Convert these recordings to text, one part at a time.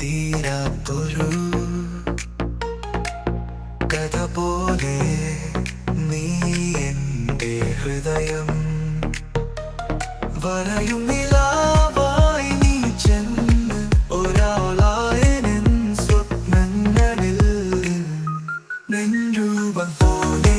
തീരാത്തൊരു കഥ പോലെ നീ എന്റെ ഹൃദയം വരയും നിലാവായി നീ ചെന്ന് ഒരാളായനൻ സ്വപ്നങ്ങളിൽ നെഞ്ചൂപം പോലെ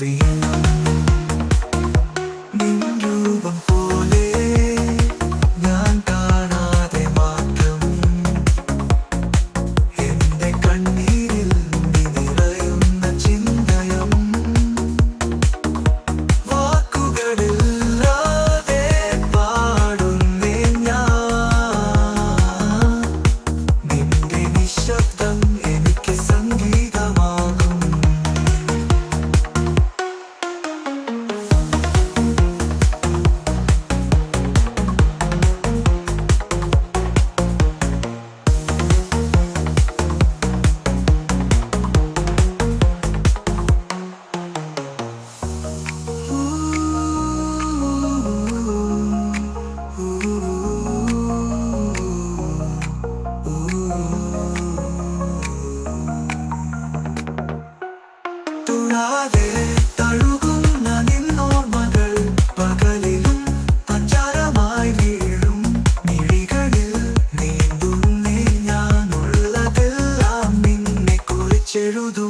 വീണ്ടും തൊടാതെ തഴുകുന്ന നിന്നോർമ്മകൾ പകലിലും പഞ്ചാരമായി വീഴും മിഴികളിൽ നീന്തുന്നേ ഞാനുള്ളതെല്ലാം നിന്നെ കുറിച്ചെഴുതും